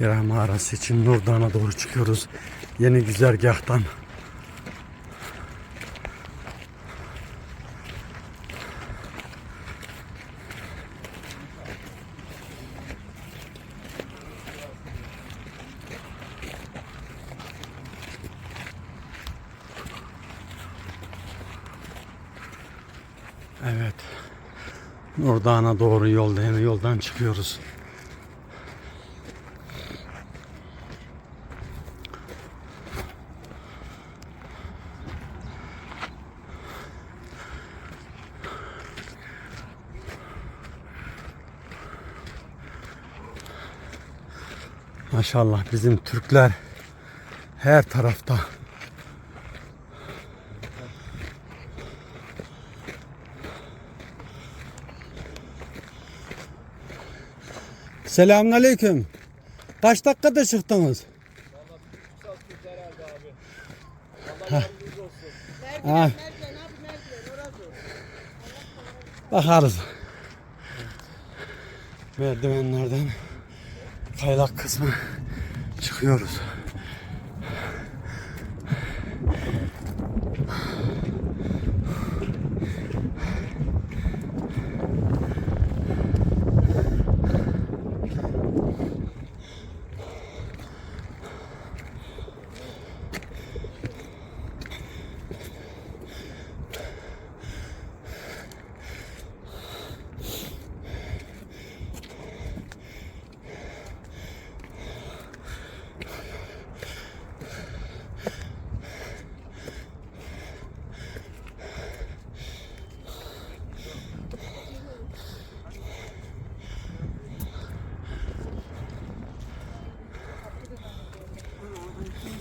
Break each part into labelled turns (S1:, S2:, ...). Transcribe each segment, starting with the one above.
S1: Hira mağarası için Nurdan'a doğru çıkıyoruz. Yeni güzergahtan. Evet. Nurdağ'a doğru yolda yeni yoldan çıkıyoruz. Maşallah bizim Türkler her tarafta. Selamünaleyküm. Kaç dakikada çıktınız? Ha. Ha. Bakarız. Merdivenlerden kaylak kısmı çıkıyoruz.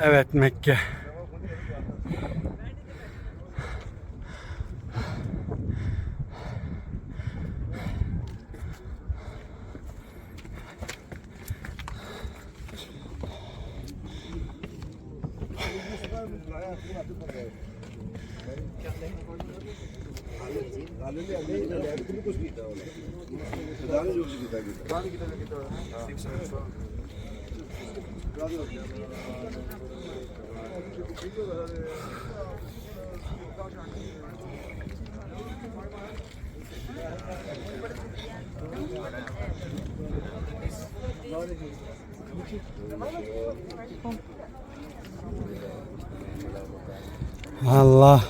S1: Evet Mekke. Allah.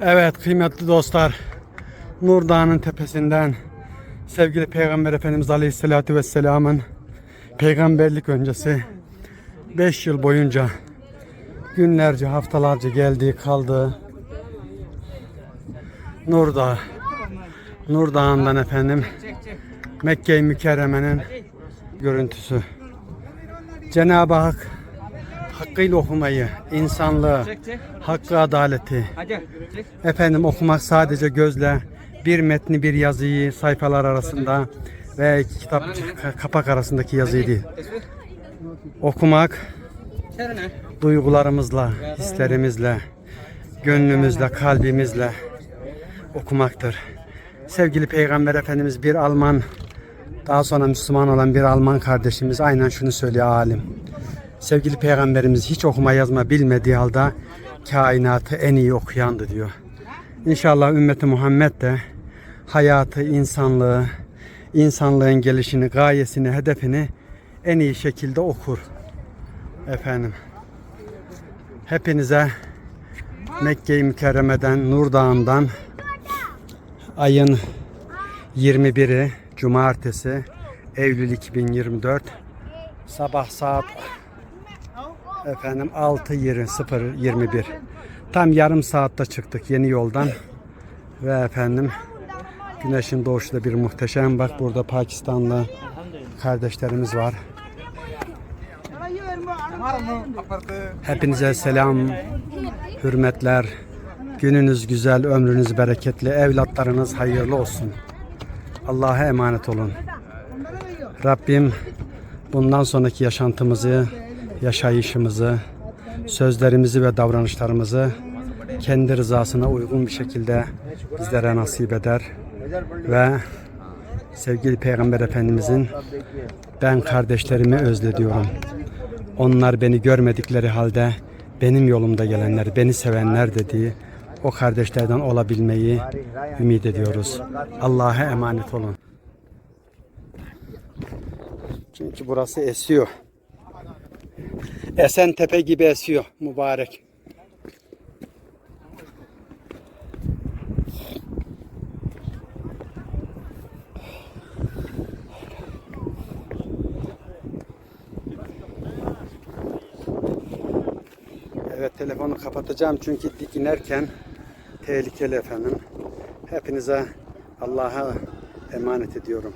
S1: Evet kıymetli dostlar. Nur Dağı'nın tepesinden sevgili Peygamber Efendimiz Aleyhisselatü Vesselam'ın peygamberlik öncesi 5 yıl boyunca günlerce haftalarca geldiği kaldığı Nur Dağı Nur Dağı'ndan efendim Mekke-i Mükerreme'nin görüntüsü. Cenab-ı Hak hakkıyla okumayı, insanlığı, hakkı adaleti, efendim okumak sadece gözle bir metni bir yazıyı sayfalar arasında ve kitap kapak arasındaki yazıyı değil. Okumak duygularımızla, hislerimizle, gönlümüzle, kalbimizle okumaktır. Sevgili Peygamber Efendimiz bir Alman daha sonra Müslüman olan bir Alman kardeşimiz aynen şunu söylüyor alim. Sevgili Peygamberimiz hiç okuma yazma bilmediği halde kainatı en iyi okuyandı diyor. İnşallah ümmeti Muhammed de hayatı, insanlığı, insanlığın gelişini, gayesini, hedefini en iyi şekilde okur. Efendim. Hepinize Mekke-i Mükerreme'den, Nur Dağı'ndan ayın 21'i Cumartesi Eylül 2024 sabah saat efendim 6.20 0.21 tam yarım saatte çıktık yeni yoldan ve efendim Güneşin doğuşu da bir muhteşem. Bak burada Pakistanlı kardeşlerimiz var. Hepinize selam, hürmetler. Gününüz güzel, ömrünüz bereketli, evlatlarınız hayırlı olsun. Allah'a emanet olun. Rabbim bundan sonraki yaşantımızı, yaşayışımızı, sözlerimizi ve davranışlarımızı kendi rızasına uygun bir şekilde bizlere nasip eder ve sevgili Peygamber Efendimizin ben kardeşlerimi özlediyorum. Onlar beni görmedikleri halde benim yolumda gelenler, beni sevenler dediği o kardeşlerden olabilmeyi ümit ediyoruz. Allah'a emanet olun. Çünkü burası esiyor. Esen tepe gibi esiyor mübarek. Evet telefonu kapatacağım çünkü dik inerken tehlikeli efendim. Hepinize Allah'a emanet ediyorum.